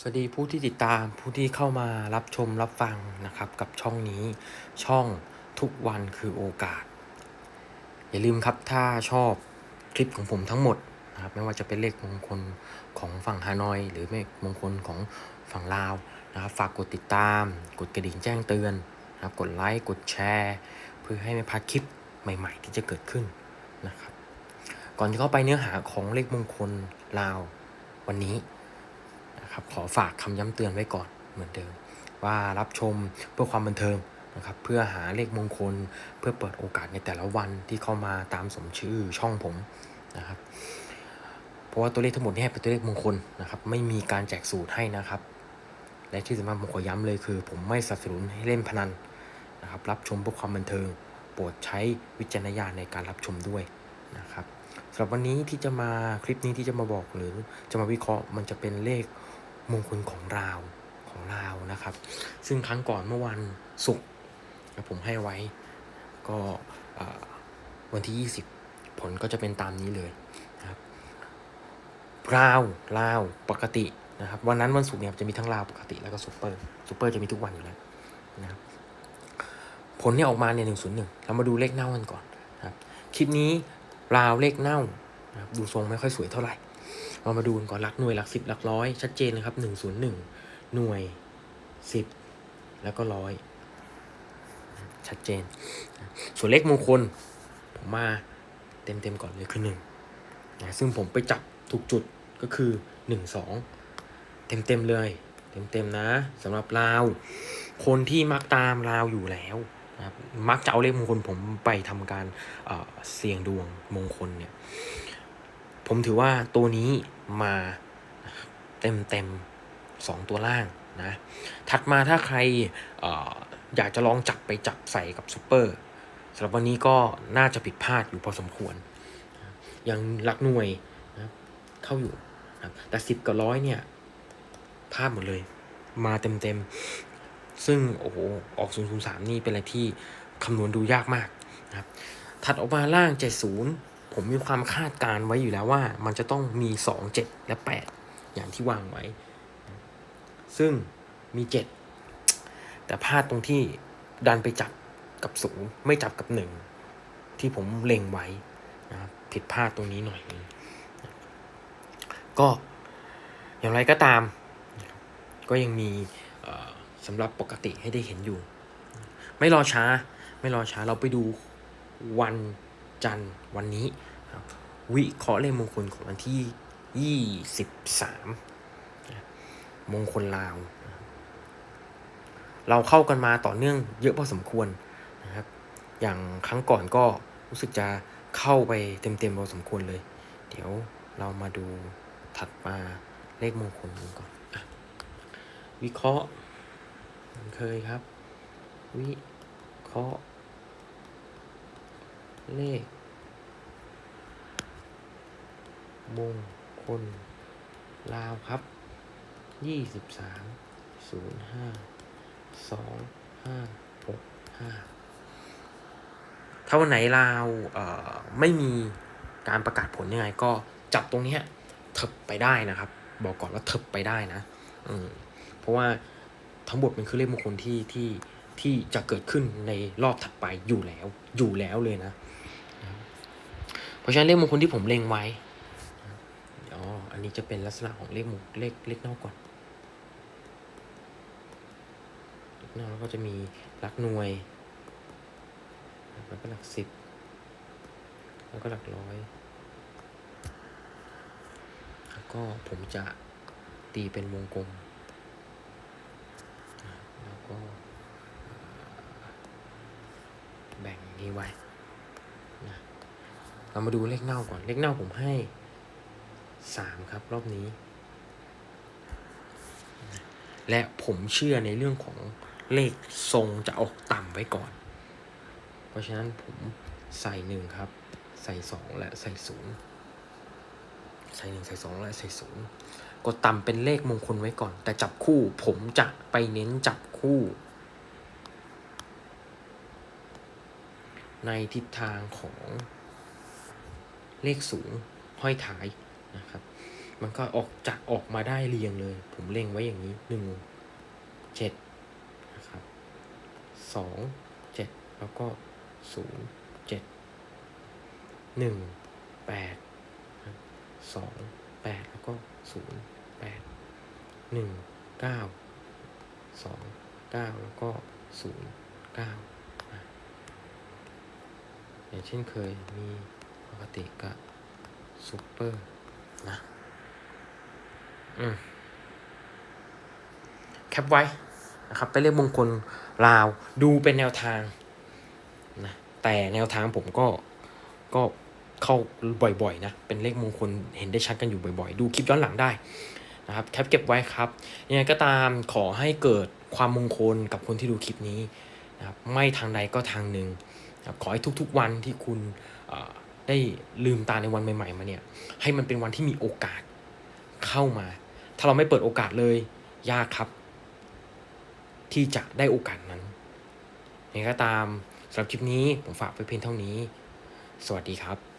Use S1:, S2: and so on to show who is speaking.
S1: สวัสดีผู้ที่ติดตามผู้ที่เข้ามารับชมรับฟังนะครับ กับช่องนี้ช่องทุกวันคือโอกาส อย่าลืมครับถ้าชอบคลิปของผมทั้งหมดนะครับไม่ว่าจะเป็นเลขมงคลของฝั่งฮานอย หรือเลขมงคลของฝั่งลาวนะครับฝากกดติดตาม กดกระดิ่งแจ้งเตือนนะครับกดไลค์กดแชร์ เพื่อให้ไม่พลาดคลิปใหม่ ๆ ที่จะเกิดขึ้นนะครับ ก่อนจะเข้าไปเนื้อหาของเลขมงคลลาววันนี้ นะครับขอฝากคำย้ำเตือนไว้ก่อนเหมือนเดิม ว่ารับชมเพื่อความบันเทิงนะครับเพื่อหาเลขมงคล เพื่อเปิดโอกาสในแต่ละวันที่เข้ามาตามสมชื่อช่องผมนะครับเพราะว่าตัวเลขทั้งหมดนี่เป็นตัวเลขมงคลนะครับไม่มีการแจกสูตรให้นะครับ และที่สำคัญผมขอย้ำเลยคือ ผมไม่สนับสนุนให้เล่นพนันนะครับรับชมเพื่อความบันเทิง โปรดใช้วิจารณญาณในการรับชมด้วยนะครับสำหรับวันนี้ที่จะมาคลิปนี้ที่จะมาบอกหรือจะมาวิเคราะห์มันจะเป็นเลข มงคลของราวของลาวนะครับ ซึ่งครั้งก่อนเมื่อวันศุกร์ผมให้ไว้ก็วันที่ 20 ผลก็จะเป็นตามนี้เลยนะครับราวลาวปกตินะครับ วันนั้นวันศุกร์เนี่ยจะมีทั้งลาวปกติแล้วก็ซูเปอร์ซูเปอร์จะมีทุกวันอยู่แล้วนะครับผลเนี่ยออกมาเนี่ยหนึ่งศูนย์หนึ่งเรามาดูเลขเน่ากันก่อนนะครับ คลิปนี้ราวเลขเน่านะครับดูทรงไม่ค่อยสวยเท่าไหร่ เรามาดูกันก่อนหลักหน่วยหลักสิบหลักร้อยชัดเจนเลยครับหนึ่งศูนย์หนึ่งหน่วยสิบแล้วก็ร้อยชัดเจน ส่วนเลขมงคล ผมมาเต็มเต็มๆก่อนเลยคือหนึ่งนะซึ่งผมไปจับถูกจุดก็คือหนึ่งสองเต็มเต็มๆเลยเต็มเต็มๆนะสำหรับลาว คนที่มักตามลาวอยู่แล้วนะครับมักจะเอาเลขมงคลผมไปทำการเอ่อเสี่ยงดวงมงคลเนี่ย ผมถือว่าตัวนี้มาเต็มเต็มสองตัวล่างนะ ถัดมาถ้าใครออยากจะลองจับไปจับใส่กับซูเปอร์สำหรับวันนี้ก็น่าจะผิดพลาดอยู่พอสมควรย่างหลักหน่วยนะเข้าอยู่นะแต่สิบกับร้อยเนี่ยพลาดหมดเลย มาเต็มเต็มซึ่งโอ้โหออก 003 นี่เป็นอะไรที่คำนวณดูยากมากนะครับ ถัดออกมาล่าง 70 ผมมีความคาดการณ์ไว้อยู่แล้วว่า มันจะต้องมี 2 7 และ 8 อย่างที่วางไว้ ซึ่งมี 7 แต่พลาดตรงที่ดันไปจับกับศูนย์ไม่จับกับ 1 ที่ผมเล็งไว้นะครับผิดพลาดตรงนี้หน่อยนึงก็อย่างไรก็ตาม ก็ยังมีสำหรับปกติให้ได้เห็นอยู่ ไม่รอช้า ไม่รอช้าเราไปดูวัน จันทร์วันนี้ครับวิเคราะห์เลขมงคลของวันที่ 23 มงคลลาว เราเข้ากันมาต่อเนื่องเยอะพอสมควรนะครับ อย่างครั้งก่อนก็รู้สึกจะเข้าไปเต็มๆพอสมควรเลย เดี๋ยวเรามาดูถัดมาเลขมงคลกันก่อนอวิเคราะห์เคยครับ วิเคราะห์ เลข มงคล ลาวครับยี่สิบสามศูนย์ห้าสองห้าหกห้าถ้าวันไหนลาวเอ่อไม่มีการประกาศผลยังไง ก็จับตรงนี้เถิบไปได้นะครับ บอกก่อนว่าเถิบไปได้นะอืมเพราะว่าทั้งหมดมันคือเลขมงคลที่ที่ ที่จะเกิดขึ้นในรอบถัดไปอยู่แล้วอยู่แล้วเลยนะ เพราะฉะนั้นเลขมงคลที่ผมเล็งไว้อ๋ออันนี้จะเป็นลักษณะของเลขมงเลขเลขนอกก่อนเลขนอกแล้วก็จะมีหลักหน่วย แล้วก็หลักสิบ แล้วก็หลักร้อย แล้วก็ผมจะตีเป็นวงกลม แล้วก็ แบ่งนี้ไว้เรามาดูเลขเน่าก่อน เลขเน่าผมให้สามครับ รอบนี้ และผมเชื่อในเรื่องของเลขทรงจะออกต่ำไว้ก่อน เพราะฉะนั้นผมใส่หนึ่งครับ ใส่สองและใส่ศูนย์ใส่หนึ่งใส่สองและใส่ศูนย์กดต่ำเป็นเลขมงคลไว้ก่อน แต่จับคู่ผมจะไปเน้นจับคู่ ในทิศทางของเลขสูงห้อยท้ายนะครับ มันก็ออกจะออกมาได้เรียงเลย ผมเล็งไว้อย่างนี้หนึ่งเจ็ดนะครับสองเจ็ดแล้วก็ศูนย์เจ็ดหนึ่งแปดสองแปดแล้วก็ศูนย์แปดหนึ่งเก้าสองเก้าแล้วก็ศูนย์เก้า อย่างเช่นเคยมีปกติกับซูเปอร์นะอืมแคปไว้นะครับไปนเลขมงคลลาวดูเป็นแนวทางนะแต่แนวทางผมก็ก็เข้าบ่อยๆนะเป็นเลขมงคลเห็นได้ชัดกันอยู่บ่อยๆ ดูคลิปย้อนหลังได้นะครับแคปเก็บไว้ครับยังไงก็ตามขอให้เกิดความมงคลกับคนที่ดูคลิปนี้นะครับไม่ทางใดก็ทางหนึ่ง ขอให้ทุกๆวันที่คุณได้ลืมตาในวันใหม่ ๆ มาเนี่ยให้มันเป็นวันที่มีโอกาสเข้ามา ถ้าเราไม่เปิดโอกาสเลยยากครับ ที่จะได้โอกาสนั้นยังไงก็ตามสำหรับคลิปนี้ผมฝากไว้เพียงเท่านี้ สวัสดีครับ